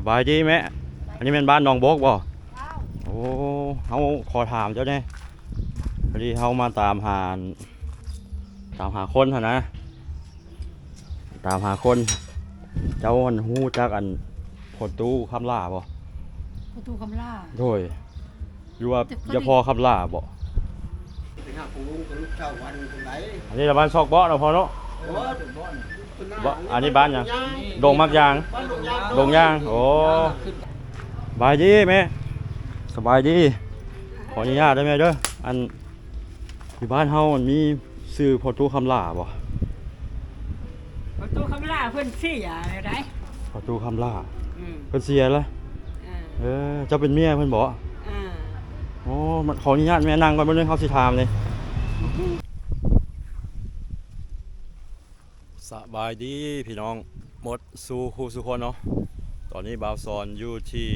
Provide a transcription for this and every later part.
สบายดีไหมอันนี้เป็นบ้านน้องโบกบ่เจ้าโอ้เฮาขอถามเจ้าแน่พอดีเฮามาตามหาตามหาคนหั่นนะ ตามหาคน เจ้าอันฮู้จักอันพอตู้คำล่าบ่ประตูคำล่าโดยหรือว่าแต่ก็อย่าพอคำล่าบ่ไปหาปูกับลูกเจ้าวันคนไหนอันนี้ละบ้านซอกบ่เนาะพอเนาะโอ้เดี๋ยว บ่อนบ่อันนี้บ้านหยังดงมักยางบ้านดงยางดงยางโอ้สบายดีแม่สบายดีขออนุญาตได้ไหมเด้ออันอยู่บ้านเฮามันมีซื้อพอตู้คำล่าบ่ประตูคำล่าเพิ่นซี่อย่าอะไรได้พอตู้คำล่าอืมเพิ่นเสียแล้วอ่าเออเจ้าเป็นเมียเพิ่นบ่อ่าอ๋อมันขออนุญาตแม่นั่งก่อนบ่นึงเฮาสิถามเลยส บายดีพี่น้องหมดสู่คูสุคนเนาะตอนนี้บ่าวสอนอยู่ที่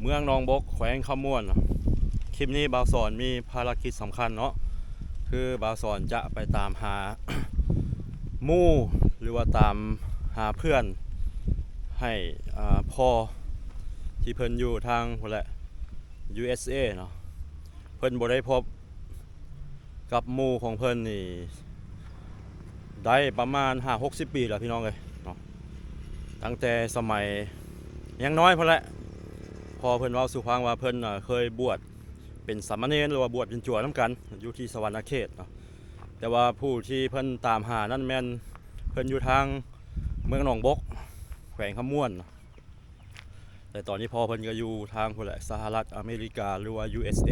เมืองนองบกแขวงคำม่วนคลิปนี้บ่าวสอนมีภารกิจสำคัญเนาะคือบ่าวสอนจะไปตามหามู่หรือว่าตามหาเพื่อนให้พ่อที่เพิ่นอยู่ทางคนแหละ USA เนาะเพิ่นบ่ได้พบกับมู่ของเพิ่นนี่ ได้ประมาณ5 60ปีแล้วพี่น้องเอ้ยเนาะตั้งแต่สมัยยังน้อยพุ่นแหละพอเพิ่นเว้าสู่ฟังว่าเพิ่นน่ะเคยบวชเป็นสามเณรหรือว่าบวชเป็นจั่วนํกัน อยู่ที่สวรรณเขตเนาะแต่ว่าผู้ที่เพิ่นตามหานั่นแม่นเพิ่นอยู่ทางเมืองหนองบก แขวงคำม่วน แต่ตอนนี้พอเพิ่นก็อยู่ทางพุ่นแหละสหรัฐอเมริกาหรือว่า USA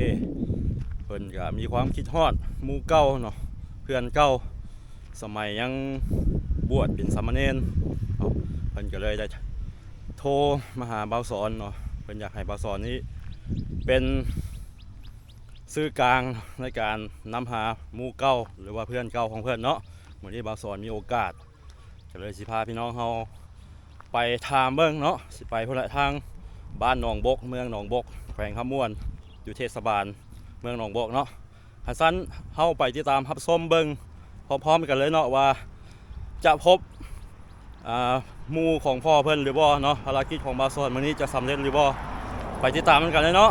เพิ่นก็มีความคิดฮอดมูเก่าเนาะเพื่อนเก่า สมัยยังบวชเป็นสามเณรเนาะเพิ่นก็เลยได้โทรมาหาบาสอนเนาะเพิ่นอยากให้บาสอนนี้เป็นสื่อกลางในการนำหาหมู่เก่าหรือว่าเพื่อนเก่าของเพิ่อนเนาะมื้อนี้บาสอนมีโอกาสก็เลยสิพาพี่น้องเฮาไปทามเบิ้งเนาะสิไปพุ่นละทางบ้านหนองบก เมืองหนองบก แขวงขามวน อยู่เทศบาล เมืองหนองบกเนาะหันสั้นเฮาไปติดตามรับส้มเบิ้ง พร้อมๆกันเลยเนาะว่าจะพบมู่ของพ่อเพิ่นหรือบ่เนาะภารกิจของบาสอนมื้อนี้จะสำเร็จหรือบ่ไปติดตามกันเลยเนาะ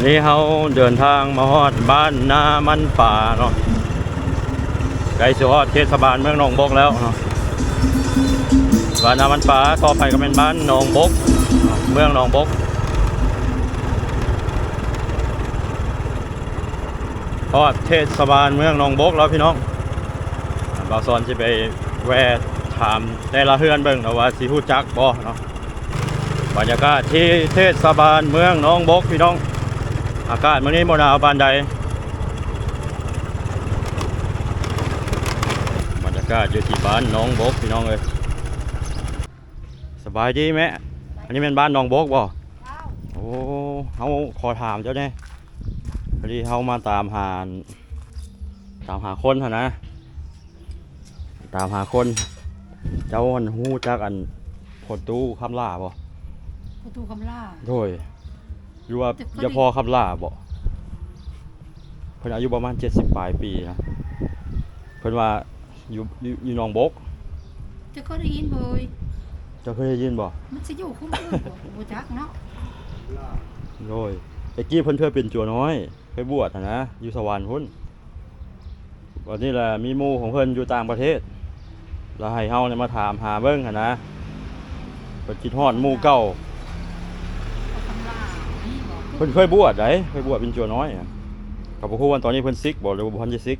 อนนี้เขาเดินทางมาฮอดบ้านนามันป่าเนาะใกล้สิฮอดเทศบาลเมืองหนองบกแล้วเนาะบ้านนามันป่าต่อไปก็เป็นบ้านหนองบก เมืองหนองบกฮอดเทศบาลเมืองหนองบกแล้วพี่น้องบาวซอนจะไปแวะถามแต่ละเฮือนเบิ่งเนะว่าสิฮู้จักบ่เนาะบรรยากาศที่เทศบาลเมืองหนองบกพี่น้อง อากาศมื้อนี้บ่หนาวปานใดบรรยากาศอยู่ที่บ้านหน้องบกพี่น้องเอ้ยสบายดีไหมอันนี้เป็นบ้านหน้องบกบ่เจ้าโอ้เฮาขอถามเจ้าแน่พอดีเฮามาตามหาตามหาคนหั่นนะ ตามหาคน เจ้าอันฮู้จักอันพอตู้คำล่าบ่ประตูคำล่าโดย หรือว่าแต่ก็อย่าพอคำล่าบ่เพิ่นอายุประมาณ 70ปลายปีนะเพิ่นว่าอยู่อยู่อยู่หนองบกจะก็ได้ยินเบยเจ้าเคยได้ยินบ่มันสิอยู่คุ้มอื่นบ่บ่จักเนาะโดยไอ้กี้เพิ่นเคยเป็นจัวน้อยเคยบวชหั้นนะ อยู่สวรรค์พุ่นวันนี้แหละมีหมู่ของเพิ่นอยู่ต่างประเทศ แล้วให้เฮาเนี่ยมาถามหาเบิ่งหั้นนะเพิ่นคิดฮอดหมู่เก่าเอาคำล่านี่บ่ เพิ่นเคยบวชได้เคยบวชเป็นจัวน้อยอะก็บ่ฮู้ว่าตอนนี้เพิ่นซิกบ่หรือว่าบ่ทันจะซิก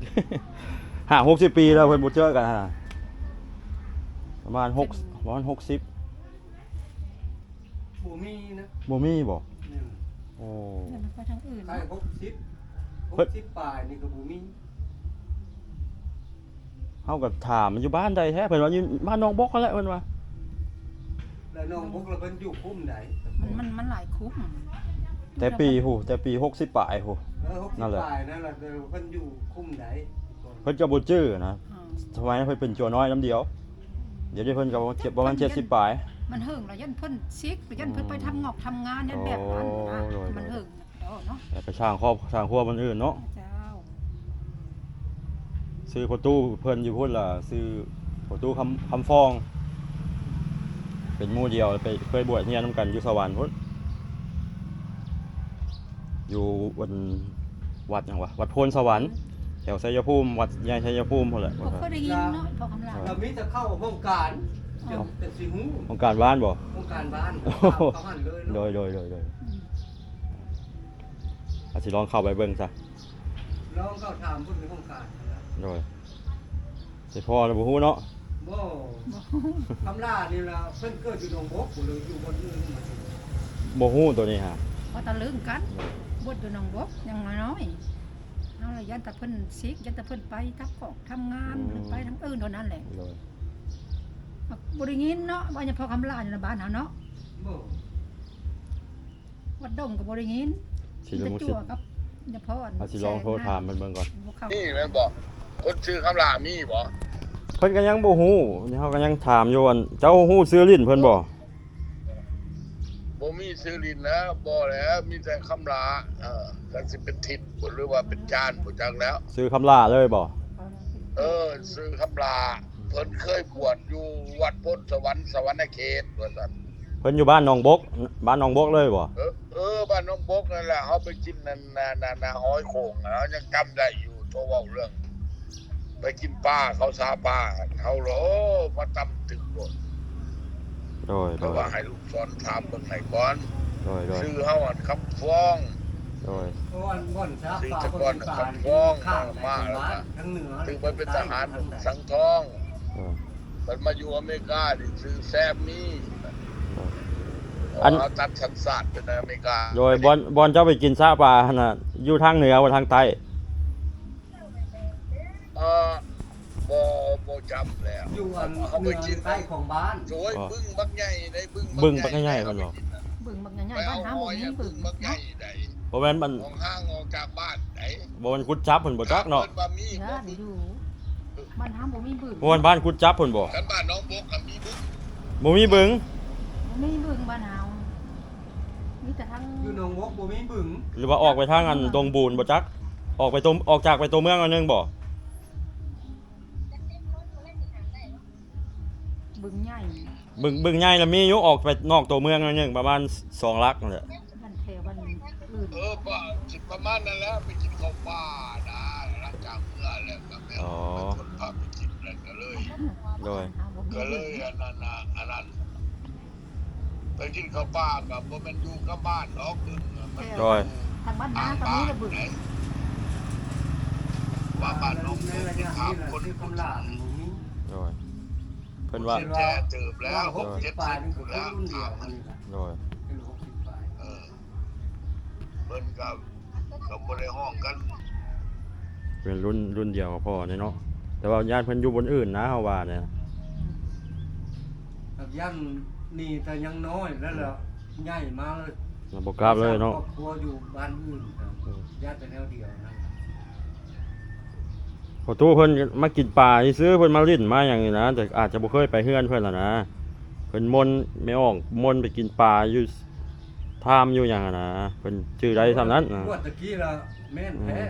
ห้าหกสิบปีแล้วเพิ่นบ่เจอกันหั่นน่ะประมาณหกประมาณหกสิบปูมีนะบ่มีบ่เนี่ยโอ้เดี๋ยวมันไปทางอื่นใครเนาะหกสิบหเพิ่กนสิบปลายนี่ก็ปูมีเฮาก็ถามมันอยู่บ้านใดแท้เพิ่นว่าอยู่บ้านหนองบกนั่นแหละเพิ่นว่าแล้วน้องพวกเราเพิ่นอยู่คุ้มไหนมันมันมันหลายคุ้ม แต่ปีหูแต่ปี60ปลายหู เออหกสินั่บนแหละ ปลายนั่นแหละเดี๋ยวเพิ่นอยู่คุ้มไหนเพิ่นก็บ่จื้อนะอืมทำไมเพิ่นเป็นจัวน้อยน้ำเดียว เดี๋ยวนี้เพิ่นก็เจ็บประมาณ70ปลาย มันเฮิงแล้วยันเพิ่นซิกยันเพิ่นไปทำงอกทำงานยันแบบนั้นนะโอ้ย มันเฮิงเด้อเนาะแต่ไปช่างครอบช่างครัวมันอื่นเนาะเจ้าซื้อประตูเพิ่นอยู่พุ่นล่ะซื้อประตูคำคำฟอง เป็นหมู่เดียวไปเคยบวชเรียนนํกันอยู่สวรรค์พุ่น อยู่วันวัดหยังวะวัดโพนสวรรค์แถวชัยภูมิวัดใหญ่ชัยภูมิพุ่นแหละบ่เคยได้ยินเนาะพอคำลาเรามีแต่เข้าห้องการเดี๋ยวเป็นสิหูของการบ้านบ่ห้องการบ้านโอ้เขาหันเลยโดเนาะยโดยโดยโดยอาจสิลองเข้าไปเบิ่งซะลองเข้าถามพุ่นในห้องการนะโดยสิพอแล้วบ่ฮู้เนาะบ่คำล่านี่ล่ะเพิ่นเกิดอยู่หนองบกพุ่นเลยอยู่บนอื่นมาสิบ่ฮู้ตัวนี้ฮะพอตะลึงกัน บดอยู่หนองบกยังน้อยเอาละยันแต่เพิ่นซิกยันแต่เพิ่นไปทับกอกทำงานเพิ่นไปทางอื่นเท่านั้นแหละโดยบ่ได้ยินเนาะว่าจะพอคำลาอยู่ในบ้านเฮาเนาะบ่วัดดงก็บ่ได้ยินสิลจะองสิจั่วกับจะพออาจสิลองโทรถามมันเบิ่งก่อน บ่เข้านี่แม่นบอกคนชื่อคำลามีบ่เพิ่นก็ยังบ่ฮู้เฮาก็ยังถามอยู่ว่าเจ้าฮู้ซื้อลิ้นเพิ่นบ่บ่มี ซื้อลินนะบ่แล้วมีแต่คำลาเออกันสิเป็นทิศบ่หรือว่าเป็นจานบ่จักแล้ว ซื้อคำลาเลยบ่เออ ซื้อคำลาเพิ่นเคยบวชอยู่วัดพุทธสวรรค์สวรรค์เขตว่าซั่นเพิ่นอยู่บ้านหนองบก บ้านหนองบกเลยบ่เออเออบ้านน้องบกนั่นแหละเฮาไปกินนั่นน่ะน่ะน่ะหอยโข่งอะเรายังจำได้อยู่โทรเว้าเรื่อง ไปกินปลาเขาซาปลาเขาโลมาตำตึกโดด โดยเพโดราะยว่าให้ลูกสอนถามเบิ่งให้ก่อนโดยโดยชื่อเฮาอันคำฟ้อง โดยก้อนก้อนซาสิปลาจะคนก้อนอีสานคำฟ้องข้างมามาแล้วบ้านนะทั้งเหนือถึงไปเป็นทหารทั้งใต้สังทองโดย มันมาอยู่อเมริกานี่ซื้อแซมมี่อัน เอาตัดสันสาดเป็นอเมริกาโดยบอนบอนเจ้าไปกินซาปลาหั่นน่ะอยู่ทางเหนือบ่ทางใต้ จำแล้วอยู่อันเขาเหไปนือกินใต้ของบ้านโอ้ยบึ้งบักใหญ่ได้บึ้งบึ้งบักใหญ่เพิ่นบอก บึงบักใหญ่ไปๆบ้าเอานหาหบ่อยมีอะบึบึ้งงบักใหญ่เนาะได้บ่แม่นมันของห้างออกจากบ้านไหนบ่แม่นกุดจับเพิ่นบ่จักเนาะพิ่ว่ามีย่านอยู่บ้านหาบ่มีบึงบ่แม่นบ้านกุดจับเพิ่นบ่กันบ้านน้องบกก็มีบึ้งบ่มีบึงบ่มีบึงบ้านเฮามีแต่ทางอยู่หนองบกบ่มีบึงหรือว่าออกไปทางอันดงบูนบ่จัก ออกไปตัวออกจากไปตัวเมืองอันหนึงบ่ บึงใหญ่บึงบึงใหญ่น่ะมีอยู่ออกไปนอกตัวเมืองอันหนึงประมาณ2ลักนั่นแหละบ้านแถวบ้านอื่นเออป่ะสิประมาณนั้นแหล้วไปกินข้าวปลานะหลังจากเมื่อแล้วก็แม่อ๋อไปคนพาไปกินแล้วก็เลย โดยบ้านเฮาบ่มีก็เลบึยงอันนั้นน่ะอันนั้นไปกินข้าวปลากับบ่แม่นอยู่กับบ้านดอกบึ้งอะมันโดยทางบ้านนาก็มีแต่บึงว่าบ้านน้องในบกระนี่ยะถามนี้แหละคนที่คนคำลาบ่มีโดย เพิ่นว่าเจ็ดแจ่เติบแล้วหหกกเจ็เจ็ดดปลายสินี่บก็แล้วรุ่นเดียถาวมอันนี้ล่ะโดยเป็นหกสิบปลายเออเพิ่นก็ก็บ่ได้ห้องกันเป็นรุ่นรุ่นเดียวกับพ่อเนี่ยเนาะแต่ว่าญาติเพิ่นอยู่บนอื่นนะเฮาว่าเนี่ยกับย่ำนี่แต่ยังน้อยแล้วล่ะใหญ่มาเลยเราบ่กล้าเลยเนาะครอบครัวอยู่บ้านอื่นครับญาติแต่แนวเดียวนะ พอตู้เพิ่นมากินปลาซื้อเพิ่นมาลิ้นมาอย่างนี้นะแต่อาจจะบ่เคยไปเฮือนเพิ่นล่ะนะเพิ่นมนต์ไม่ออกมนต์ไปกินปลาอยู่ทามอยู่หยังอะนะเพิ่นชื่อใดซำนั้นนะงวดตะกี้ละแม่นแท้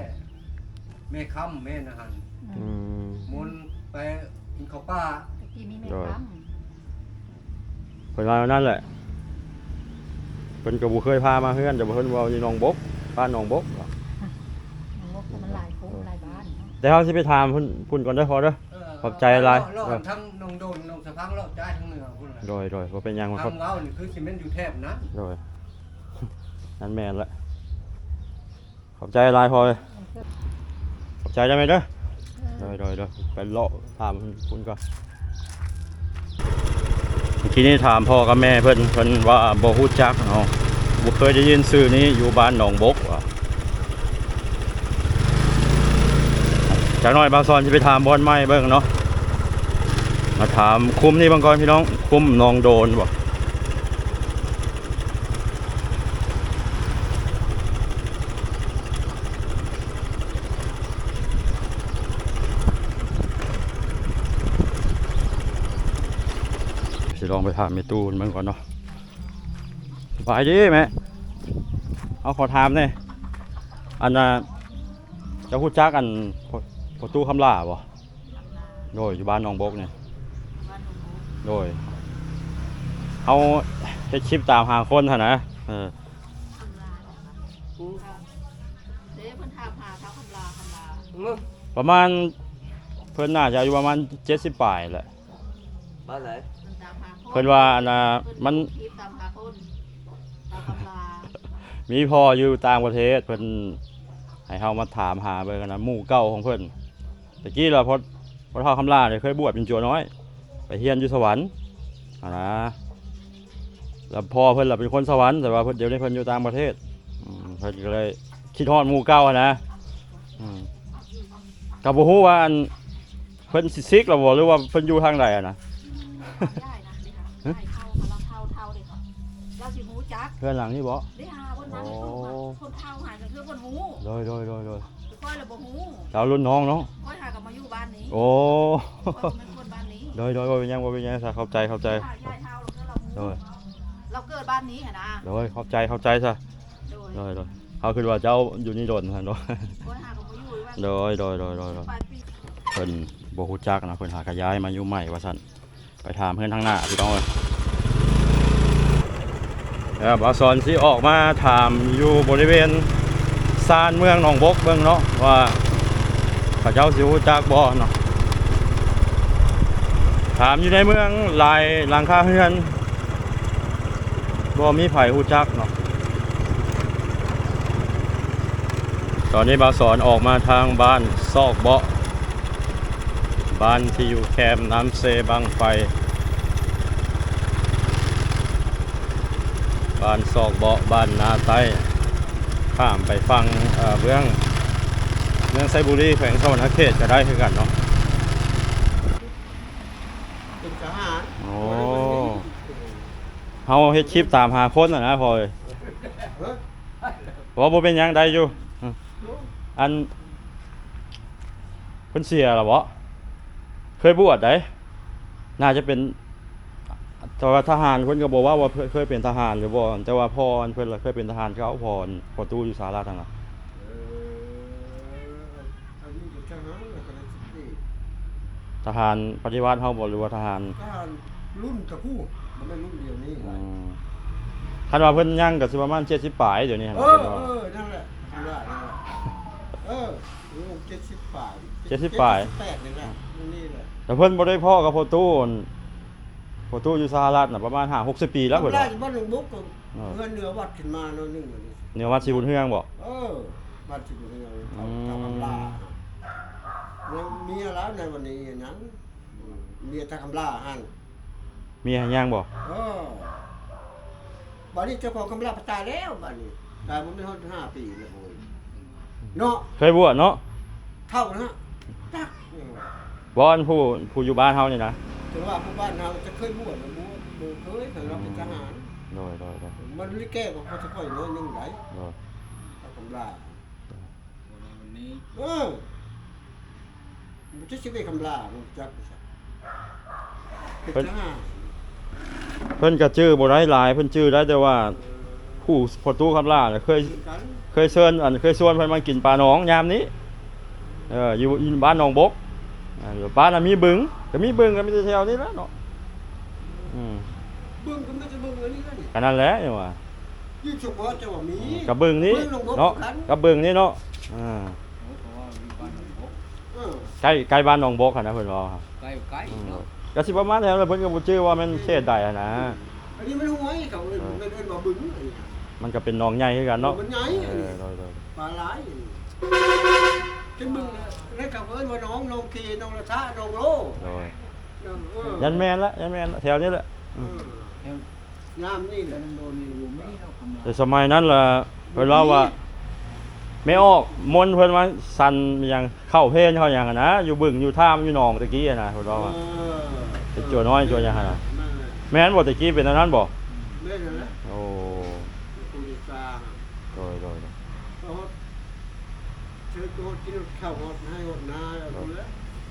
แม่ค้ำแม่นอาหารอืมมนต์ไปกินข้าวป้าตะกี้มีแม่โดยค้เพิ่นว่านั่นแหละเพิ่นก็บ่เคยพามาเฮือนแต่ว่าเพิ่นเว้าอยู่หนองบกบ้านหนองบกำงบมันหลายโคหลายบ้านเนาะแต่เฮาสิไปถามเพิ่นเพิ่นก่อนเด้อพอเด้อ ขอบใจหลาย รอดทั้งนองโดนนองสะพังรอดใจทั้งเหนือพุ่นล่ะโดยโดยบ่เป็นหยังครับ ทำเว้านี่คือสิแม่นอยู่แทบนั้นโดย นั่นแม่นละขอบใจหลายพอเลยขอบใจได้ไหมเด้อ เอโดอยโดยโดยไปเลาะถามคุณก่อนเมื่อกี้นี้ถามพ่อกับแม่เพิ่นเพิ่นว่าบ่ฮู้จักเนาะบ่เคยได้ยินชื่อนี้อยู่บ้านหนองบกว่ะ จากน้อยบางซอนจะไปถามบอลไม้เบิ้งเนาะมาถามคุ้มนี่บางกรพี่น้องคุ้มนองโดนบอกจะลองไปถามเมตูนเมันก่อนเนาะสบายดีไหมเอาขอถามเนี่ยอันน่ะจะพูดจักอัน พพอตู้คำลาบ่โดยอยู่บ้านหนองบกเนี่ยโดยเอาเฮ็ดคลิปตามหาคนหั่นนะเออเด้เพิ่นถามหาเท้าคำลาคำลามึงประมาณเพิ่นน่าจะอายุประมาณ70ปลายแหละบ้านไหนเพิ่นตามหาคนเพิ่นว่าอันน่ะมันเพิ่คลิปตามหาคนตามคำลามีพ่ออยู่ต่างประเทศเพิ่นให้เฮามาถามหาเบิ่งกันนะหมู่เก่าของเพิ่น ตะกี้เราพอพอเฒ่าคำลาเนี่ยเคยบวชเป็นจัวน้อย ไปเฮียนอยู่สวรรค์อ่านะแล้วพ่อเพิ่นล่ะเป็นคนสวรรค์แต่ว่าเพิ่นเดี๋ยวนี้เพิ่นอยู่ต่างประเทศอืมเพิ่นก็เลยคิดฮอดหมู่เก่าอะนะอืมก็บ่ฮู้ว่าอันเพิ่นสิซิกแล้วบ่หรือว่าเพิ่นอยู่ทางใดอะนะได้นะเด้ค่ะได้เท่าค่ะเราเท่าเท่าเด้ค่ะเราสิหูจักเพื่อนหลังนี่บ่ได้หาวันนั้นโอ้คนเท่าหายกันคือคนหูโดยโดยโดยโดยค่อยละบ่หูเรารุ่นน้องเนาะค่อยหากับมา อยู่บ้านนี้โอ้ค่อยเป็นคนบ้านนี้โดยโดยว่าเป็นหยังว่าเป็นหยังซะเข้าใจเข้าใจถ้ายายเท่าเราคือเราหูโดย เราเกิดบ้านนี้หั่นนะโดยเข้าใจเข้าใจซะโดยโดยโดยเขาคือว่าเจ้าอยู่นี่โดนซั่นโดยค่อยหากับมาอยู่บ้านโดยโดยโดยโดยโดยปลายปีเพิ่นบ่ฮู้จักนะเพิ่นหากระย้ายมาอยู่ใหม่ว่าซั่นไปถามเพิ่นทางหน้าพี่น้องเอ้ยเออบาสอนสิออกมาถามอยู่บริเวณซานเมืองหนองบกเบิ่งเนาะว่า เขาเจ้าสิฮู้จักบ่อเนาะถามอยู่ในเมืองลายหลังคาเรือนบ่มีไผฮู้จักเนาะตอนนี้บาสอนออกมาทางบ้านซอกเบาะบ้านที่อยู่แคมน้ำเซบางไฟบ้านซอกเบาะบ้านนาไต้ข้ามไปฟังเอ่อเบื้อง มืองไซบุรีแขวงสวรรณเขตก็ได้คือกันเนาะเป็นทหารโอ้เฮาเฮ็ดคลิปตามหาคนน่ะนะพอเอ้ยเฮ้ยว่าบ่เป็นหยังได้อยู่อืมอันเพิ่นเสียแล้วบ่เคยบวชได้น่าจะเป็นแต่ว่าทหารเพิ่นก็บอกว่าว่าเคยเป็นทหารหรือบ่แต่ว่าพ่อเพิ่นล่ะเคยเป็นทหารเขาพรพอตู้อยู่สหรัฐนั่นล่ะเอออันนี้เป็นทหารแล้วก็ได้สิบปี ทหารปฏิวัติเฮาบ่หรือว่าทหารทหารรุ่นตะคู่มันไม่รุ่นเดียวนี้อืมคันว่าเพิ่นยังก็สิประมาณ70ปลายเดี๋ยวนี้หั่นเอน่ะอเพิ่นว่าเออนั่นแหละนั่นแหละนั่นแหละเออรุ่นเจ็ดสิบปลายเจ็ดสิบปลายเจ็ดสิบแปดนี่แหละนี่แหละแต่เพิ่นบ่ได้พ่อกับพอตู้อั่นพอตู้อยู่สหรัฐน่ะประมาณ5 60ปีแล้วเพิ่นได้ว่าบ้านหลวงบุ๊กก็เออเงินเหนือวัดขึ้นมาหน่อยหนึงอันนี้เนี่ยวัดสิบุญเฮืองบ่เออวัดสิบุญเฮืองอืทำมทำคำลา ยังมีอะไรในวันนี้อย่างนั้นอืมเมียทำคำลาหันมีหยังบ่เออบัดนี้เจ้าของคำลาพตายแล้วบัดนี้ตายมันไม่ทนห้าปีแล้วโอ้ยเนาะเคยบวชเนาะเท่านะจักเออบ่อันผู้ผู้อยู่บ้านเฮานี่นะถึงว่าผู้บ้านเราจะเคยบวชนะบวชบวชเคยถึงเราเป็นทหารโดยโดยโดยมันลิแก้กับเขาจะค่อยน้อยหนึงไหนโดยเอาคำลาเออ มันจะชื่อคำลามันจักเป็นทหารเพิ่นก็ชื่อบ่ได้หลายเพิ่นชื่อได้แต่ว่าผู้พอตู้คำล่าน่ะเคยกันเคยเชิญอันเคยชวนเพิ่นมากินปลาหนองยามนี้เอออยู่อยู่บ้านหนองบกอ่าอยู่บ้านน่ะมีบึงก็มีบึงก็มีแต่แถวนี้แหล้วเนาะอืมเบิ่งก็ไม่จะเบิ่งอันนี้ก็นี่ก็นั่นแหละนี่ว่ายี่สิบว่าจะว่ามีกับบึงนี้บึงหนองบกเนาะกันกับบึงนี้เนาะอ่าเออ ใกล้ใกล้บ้านหนองบกหั่นนะเพิ่นว่าครับใกล้ใกล้อืมเนาะก็สิประมาณแถวนั้นเพิ่นก็บ่ชื่อว่ามันเขตใดอะนะ อันนี้มันห้วยเขาเอิ้นมันเอิ้นว่าบึงอันนี้ มันก็เป็นหนองใหญ่คือกันเนาะมันใหญ่ เออโดยโดยปลาหลายจะบึงแล้วเขาเอิ้นว่าน้องน้องกีน้องละทะน้องโลโดยเออยันแมนละยันแมนละแถวนี้แหละเออน้ำนี่แหแต่ละ มันโดนนี่อยู่ไม่เนาะคำลาแต่สมัยนั้นล่ะเพิ่นเล่าว่า ไม่ออกมนต์เพิ่นว่าสั่นอยังเข้าเพลนเข้าหยังอะนะอยู่บึงอยู่ท่ามอยู่หนองตะกี้อะนะเพิ่นเล่าว่าเออเป็นจั่วน้อยจั่วหยังหั่นน่ะนั่นแหละแม่นบ่ตะกี้เป็นอันนั้นบ่แม่นั่นแหละโอ้ผู้ดีกลางโดยโดยโดยเอาเชิญตัวกินข้าวหดให้หดนาเอาดูแล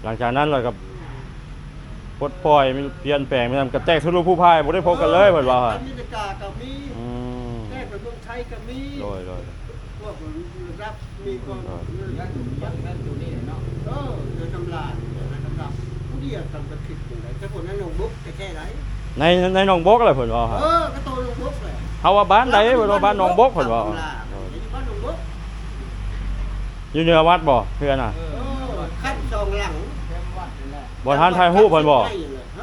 หลังจากนั้นเราก็ปลดปล่อยมีเปลี่ยนแปลงไปทำกระแตกทะลุผู้พ่ายบ่ได้พบกันเลยเพิ่นว่าอเมริกาก็มีอืมแค่ไปเมืองไทยก็มีโดยโดยพวกรับ มีคนยังยังนั่นอยู่นี่เนาะเออเดินตำราเดินตำราผู้เดียวทำกระติดอยู่ไหนถ้าคนนั้นลงบุ๊กจะแค่ไหนในในหนองบกอะไรเพิ่นว่าครับเออก็โตลงบุ๊กเลยเฮาว่าบ้านใดเพิ่นว่าบ้านหนองบกเพิ่นว่าอยู่บ้านลงบุ๊กอยู่เหนือวัดบ่เพื่อนน่ะเออขั้นสองหลังบ่ทานถ่ายรูปเพิ่นบ่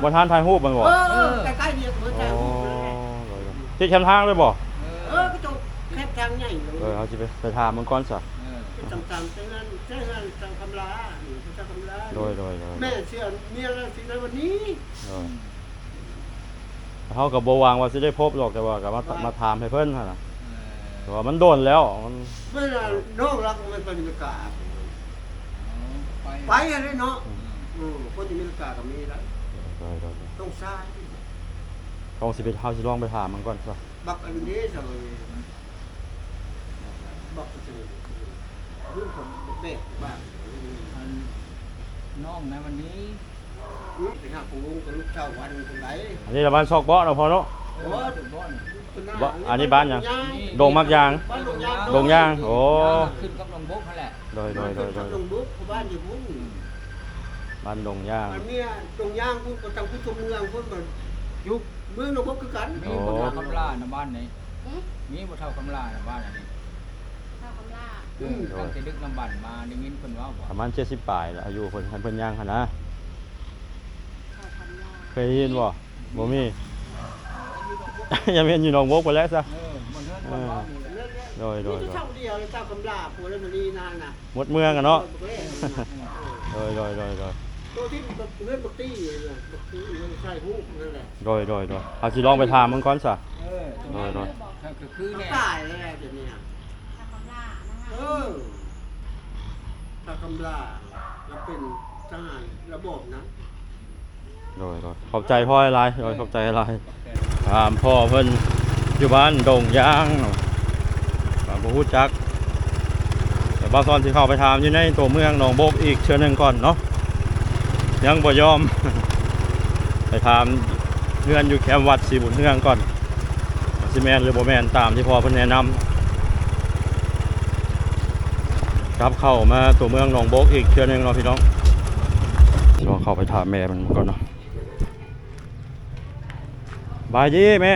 บ่ทานถ่ายรูปเพิ่นบ่เออใกล้ๆเดียวเพิ่นอ๋ถ่ายรูปเลยอที่แคมทางเลยบ่เออก็ต้องแคบทางใหญ่เลยเออเขาสิไปไปถามมันก่อนซะ ต่ำๆเจ้านั้นเจ้านั้นจังคำลานี่เจ้าคำลาโดยโดยโดยแม่เชื่อเมียแล้วสิในวันนี้โดยเฮาก็บ่หวังว่าสิได้พบหรอกแต่ว่าก็มามาถามให้เพิ่นหั่นน่ะแต่ว่ามันโดนแล้วมันเมื่อน้องรักมันเป็นอเมริกาไปอะไรเนาะอืมคนอเมริกาก็มีแล้วโดยโดยโดยต้องซ่าต้องสิไปเฮาสิลองไปถามมันก่อนซะบักอันนี้สมัยบักอันนี้ รุ่นผมเด็กบ้างน้องนะวันนี้อืมไปหาปูงกับลูกเจ้าวันคนไหนอันนี้ละบ้านซอกเบาะเนาะพอเนาะโอ้บ้านบ่อันนี้บ้านหยังดงมักยางบ้านดงยางดงยางโอ้ขึ้นกับลงบกนั่นแหละโดยโดยโดยโดยดงบุ๊กบ้านอยู่บุ้งบ้านดงย่างอันเนี้ยดงยางพูดกับทางผู้ชมเมืองพูดกับยุคเมืองดงบุ๊กคือกันมีบ่เท่าคำลาในบ้านนี้มีบ่เท่าคำลาในบ้านอันนี้ ข้าวคำล่า คือ ตั้งแต่ดึกน้ำบันมาได้ยินเพิ่นว่าบ่ประมาณ70ปลายแล้วอายุเพิ่นเพิ่นย่างหั่นนะข้าวคำล่าเคยได้ยินบ่บ่มี ยังเป็นอยู่หนองบกไปแล้วซะ เออมันเฮิรนบ่ว่านี่แหละโดยโดยนี่โดยเท่าเดียวเลยเจ้ากำลาผัวแล้วมันนี่นานน่ะหมดเมืองอะเนาะเออโดยโดยโดยโดยตัวที่เลื่อนบักตี้เลยนะบักตี้มันใช่ฮูกนั่นแหละโดยโดยโดยเอาสิลองไปถามมันก่อนซะ เออโดยโดยถ้าก็คือมันแน่ตายแล้วเดี๋ยวนี้ เออถ้ากำลาเราเป็นทหารระบบนะโดยโดยขอบใจพ่อหลายโดยขอบใจหลายถามพ่อเพิ่นอยู่บ้านดงยางเนาะก็บ่ฮู้จัก แต่บ่าวซอนสิเข้าไปถามอยู่ในตัวเมืองหนองบกอีกเชือหนึ่งก่อนเนาะยังบ่ยอม ไปถามเงื่อนอยู่แคมป์วัดสีบุญเฮืองก่อนว่าสิแมนหรือโบแมนตามที่พ่อเพิ่นแนะนำ กลับเข้ามาตัวเมืองหนองบกอีกเชือหนึงเนาะพี่น้องลองเข้าไปถามแม่มันก่อนเนาะสบายดีแม่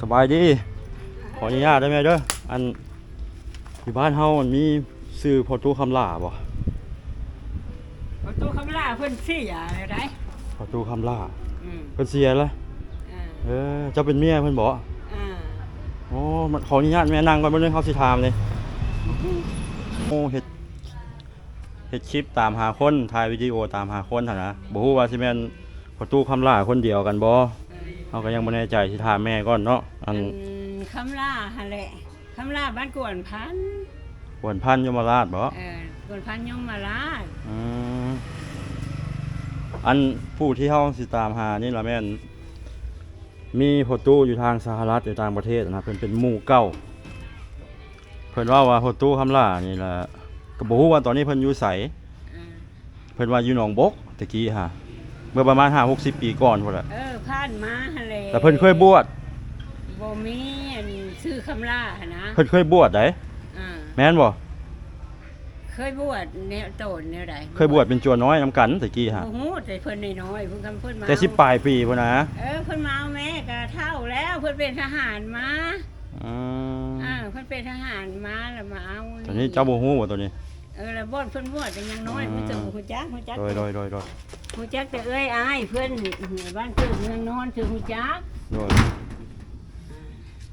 สบายดี ขออนุญาตได้ไหมเด้ออันอยู่บ้านเฮามันมีซื้อพอตู้คำลาบ่ประตูคำลาเพิ่นเสียอะไรพอตู้คำลาอืมเพิ่นเสียแล้วอ่าเออเจ้าเป็นเมียเพิ่นบ่อ่าอ๋อมันขออนุญาตแม่นั่งก่อนบ่นึงเฮาสิถามเลย โอ้เฮ็ดเฮ็ดคลิปตามหาคนถ่ายวิดีโอตามหาคนหั่นนะบ่ฮู้ว่าสิแม่นพอตู้คำลาคนเดียวกันบ่เฮาก็ยังบ่แน่ใจสิถามแม่ก่อนเนาะอันอืมคำล่าฮะแหละคำล่าบ้านกวนพันธุ์หวนพันธุ์ยมราชบ่เออกวนพันธุ์ยมมาราชอืมอันผู้ที่เฮาสิตามหานี่ล่ะแม่นมีพอตู้อยู่ทางสหรัฐอยู่ต่างประเทศนะเพิ่นเป็นหมู่เก้าเพิ่นว่าว่าพอตู้คำล่านี่ล่ะก็บ่ฮู้ว่าตอนนี้เพิ่นอยู่ไสอ่าเพิ่นว่าอยู่หนองบกตะกี้ฮะเมื่อประมาณ5 60 ปีก่อนพุ่นแหละเออผ่านมาฮะแหละแต่เพิ่นเคยบวชบ่มีอันชื่อคำล่าหะนะเพิ่นเคยบวชได้อ่าแม่นบ่เคยบวชแนวโตนแนวใดเคยบวชเป็นจัวน้อยนํกันตะกี้ฮะโอ้โหแต่เพิ่นน้อยๆเพิ่นคำเพิ่นมาแต่สิปลายปีพุ่นนะเออเพิ่นมาเอาแม่ก็เท่าแล้วเพิ่นเป็นทหารมาอืมอ่า เพิ่นเป็นทหารมาแล้วมาเอาตอนนี้เจ้าบ่ฮู้บ่ตัวนี้เออแล้วบ่เพิ่นบวชกันยังน้อยอืมเพิ่นจะฮู้จักฮู้จักโดยโดยโดยโดยฮู้จักแต่เอ้ยอายเพิ่นบ้านเกิดเมืองนอนคือฮู้จักโดย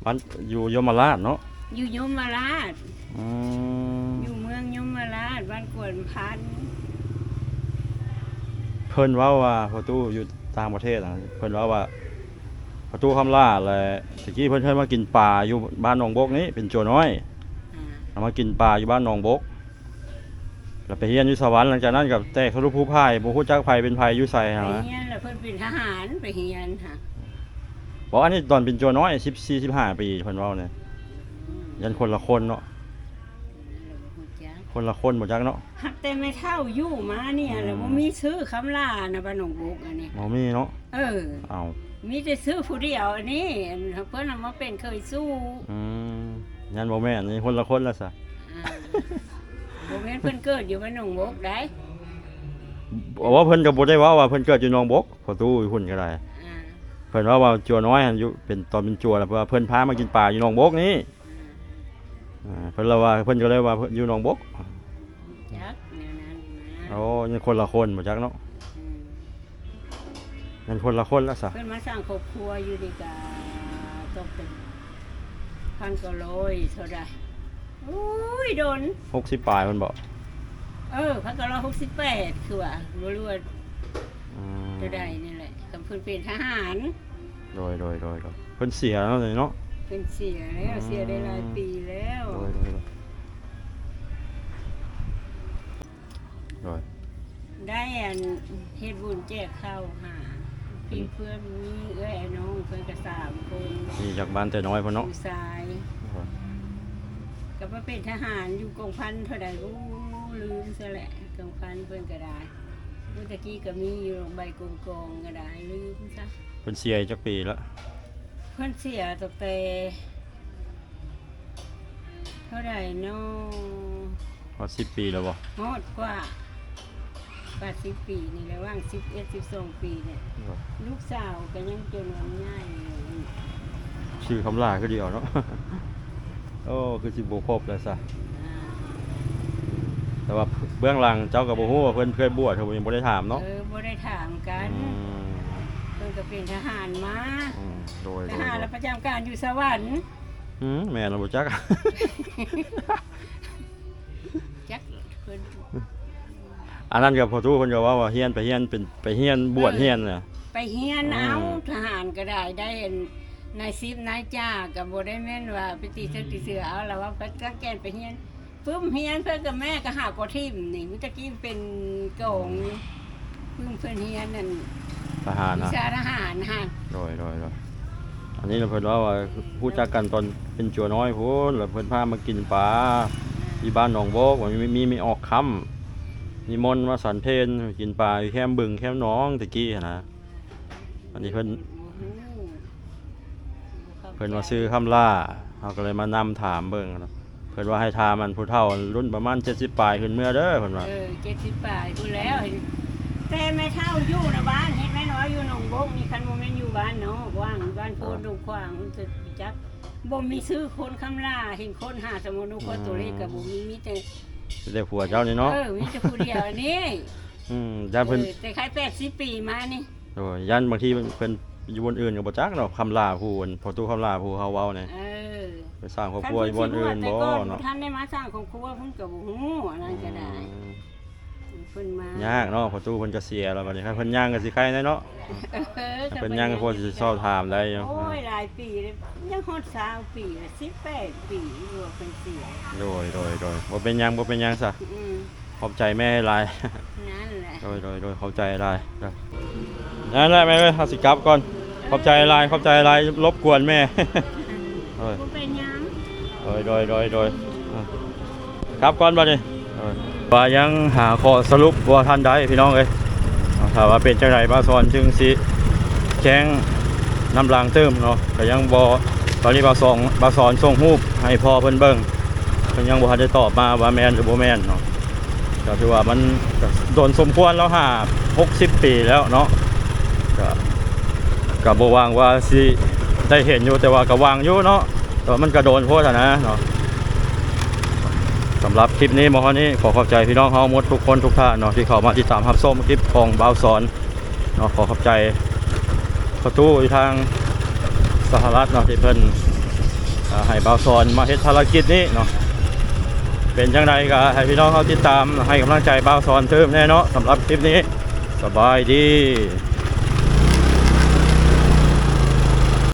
มันอยู่ยมราชเนาะอยู่ยมราชอืมอยู่เมืองยมราชบ้านกวนพันธุ์เพิ่นเว่าว่าพอตู้อยู่ต่างประเทศอะเพิ่นเว่าว่า พอตู้คำล่าแหละตะกี้เพิ่นเคยมากินปลาอยู่บ้านหนองบกนี้เป็นโจน้อยอ่าเอามากินปลาอยู่บ้านหนองบกแล้วไปเฮียนอยู่สวรรค์หลังจากนั้นกับแตกทะลุผู้พ่ายบ่ฮู้จักไผเป็นไผอยู่ไสไปหั่นนะเฮียนแล้วเพิ่นเป็นทหารไปเฮียนค่ะบอกอันนี้ตอนเป็นโจน้อย14 15ปีเพิ่นเว้าเนี่ยอืมยันคนละคนเนาะแล้วบ่ฮู้จักคนละคนบ่จักเนาะหหักแต่ไม่เท่าอยู่มาเนี่ยแล้วบ่มีซื้อคำลานะบ้านหนองบุกอันนี้บ่มีเนาะเออเอา มีแต่ซื้อผู้เดียวอันนี้อันเพิ่นเอามาเป็นเคยสู้อืมยันบ่แม่นนี่คนละคนละซะอ่าบ่แม่นเพิ่นเกิดอยู่บ้านหนองบุกได้บอกว่าเพิ่นก็บ่ได้เว่าว่าเพิ่นเกิดอยู่หนองบกพอตู้หุ่นก็ได้ อ่าเพิ่นว่าว่าจัวน้อยหันอยู่เป็นตอนเป็นจัวแล้วเพราะว่าเพิ่นพามากินปลาอยู่หนองบกนี่อ่าเพิ่นเลยว่าเพิ่นก็เลยว่าเพิ่นอยู่หนองบกจักแนวนั้นนะโอ้ยังคนละคนบ่จักเนาะอืม ยังคนละคนละซะเพิ่นมาสร้างครอบครัวอยู่ดีกาตกเป็นพันกว่าร้อยเท่าใดโอ้ยโดน60ปลายเพิ่นบอกเออพันกว่าร้อยหกสิบแปดคือว่าบ่รู้ว่าอืมเท่าใดนี่แหละกับเพิ่นเป็นทหารโดยโดยโดยโดยเพิ่นเสียแล้วนี่เนาะเป็นเสียแล้วเสียได้หลายปีแล้วโดยโดยโดยโดยได้อันเฮ็ดบุญแจกข้าวหา พี่เพื่อนมีเอ้อยน้องเพิ่นก็สามคนนี่จากบ้านแต่น้อยเพิ่นเนาะผู้ชายก็มาเป็นทหารอยู่กองพันเท่าใดบ่ลืมซะแหละกองพันเพิ่นก็ได้เมื่อตะกี้ก็มีอยู่ใบกองกองๆก็ได้ลืมซะเพิ่นเสียจักปีแล้วเพิ่นเสียตั้งแต่เท่าใดเนาะพอ10ปีแล้วบ่ฮอดกว่าแปดสิบปีนี่แหละว่างสิบเอ็ดสิบสองปีเนี่ยลูกสาวก็ยังจนวันง่ายอยู่ชื่อคำลาคือเดียวเนาะ โอ้คือสิบ่ครบแล้วซะอ่าแต่ว่าเบื้องหลังเจ้าก็บ่ฮู้ว่าเพิ่นเคยบวชเขาบ่ได้ถามเนาะเออบ่ได้ถามกันอืมเพิ่นก็เป็นทหารมาอืมโดยทโดยหารโดแล้วยประจำการอยู่สวรรค์อืมแม่นบ่จักจัก อันนั้นก็พอทูเพิ่นก็ว่าว่าเฮียนไปเฮียนเป็นไปเฮียนบวชเฮียนน่ะ ไปเฮียนอืมเอาทหารก็ได้ได้อันนายซิบนายจ้าก็บ่ได้แม่นว่าไปตีเสื้อตีเสือเอาแล้วว่าเพิ่นตั้งแกนไปเฮียนปึ้มเฮียนเพิ่นกับแม่ก็หากว่าทิ่มนี่มิตะกี้เป็นโกงปึ้มเพิ่นเฮียนนั่นทหารวินะชาทหารฮะโดยโดยโดยอันนี้เราเพิ่นว่าว่าพูดจักกันตอนเป็นจัวน้อยพูนแล้วเพิ่นพามากินปลาที่บ้านหนองโบกว่ามีมีมีออกค่ำ นิมนต์มาสันเพลกินปลาอยู่แคมบึงแคมหน้องตะกี้หั้นนะอันนี้เพิ่นเพิ่นว่าซื้อคำล่าเราก็เลยมานำถามเบิ่งเนาะเพิ่นว่าให้ถามมันผู้เฒ่ารุ่นประมาณ70ปลายขึ้นเมื่อเด้อเพิ่นว่าเออเจ็ดสิบแปดกูแล้วเห็นแต่ไม่เท่าอยู่นะบ้านเห็นไหมน้อยอยู่หนองบกมีคันโมเมนต์อยู่บ้านเนาะว่างบ้านโพนดงขวางมันจะจับบ่มีซื้อคนคำล่าเห็นคนหาสมุนคนตัวเล็กกับบ่มีมีแต่ ได้ผัวเจ้านี่เนาะเออมีแต่ผู้เดียวอันนี้อืมย่านเพิ่นเออแต่ใครแปดสิบปีมานี่โอ้ยยันบางทีเพิ่นเพิ่นอยู่บนอื่นก็บ่จักเนาะคำลาผู้อันพอตู้คำลาผู้เฮาเว้าเนี่ยเออไปสร้างครอบครัวอยู่บนอื่นบ่แต่ก่อนเนาะท่านได้มาสร้างครอบครัวเพิ่นก็บ่ฮู้อันนั้นก็ได้ อืม เพิ่นมายากเนาะพอตู้เพิ่นก็เสียแล้วบัดนี้ครับเพิ่นย่างก็สิใครแน่เนาะเออก็เพิ่นย่างก็พอสิสอบถามได้อยู่โอ้ยหลายปีเลยยังฮอด20ปีเลย18ปีรวมเป็นเสียโดยโดยโดยบ่เป็นหยังบ่เป็นหยังซะอืมขอบใจแม่หลายนั่นแหละโดยโดยโดยขอบใจหลายจ้ะนั่นแหละแม่เอ้ยเฮาสิกลับก่อนขอบใจหลายขอบใจหลายรบกวนแม่โดยบ่เป็นหยังโดยโดยโดยโดยอะครับก่อนบัดนี้โดย ว่ายังหาข้อสรุปว่าท่านใดพี่น้องเอ้ยเอาถ้าว่าเป็นจังไดบาสอนจึงสิแจ้งน้ำรางเติมเนาะก็ยังบ่ตอนนี้บาสองบาสอนส่งรูปให้พ่อเพิ่นเบิ่งเพิ่นยังบ่ทันได้ตอบมาว่าแมนหรือบ่แมนเนาะก็ถือว่ามันโดนสมควรแล้วหา60ปีแล้วเนาะก็ก็บ่วางว่าสิได้เห็นอยู่แต่ว่าก็วางอยู่เนาะแต่มันกระโดนโพดนะเนาะ สำหรับคลิปนี้หมอนี้ขอขอบใจพี่น้องเฮาหมดทุกคนทุกท่านเนาะที่เข้ามาติดตามรับชมคลิปของบ่าวสอนเนาะขอขอบใจประตูอยู่ทางสหรัฐเนาะที่เพิ่นให้บ่าวสอนมาเฮ็ดภารกิจนี้เนาะเป็นจังไดก็ให้พี่น้องเฮาติดตามให้กำลังใจบ่าวสอนเติมแน่เนาะสำหรับคลิปนี้สบายดี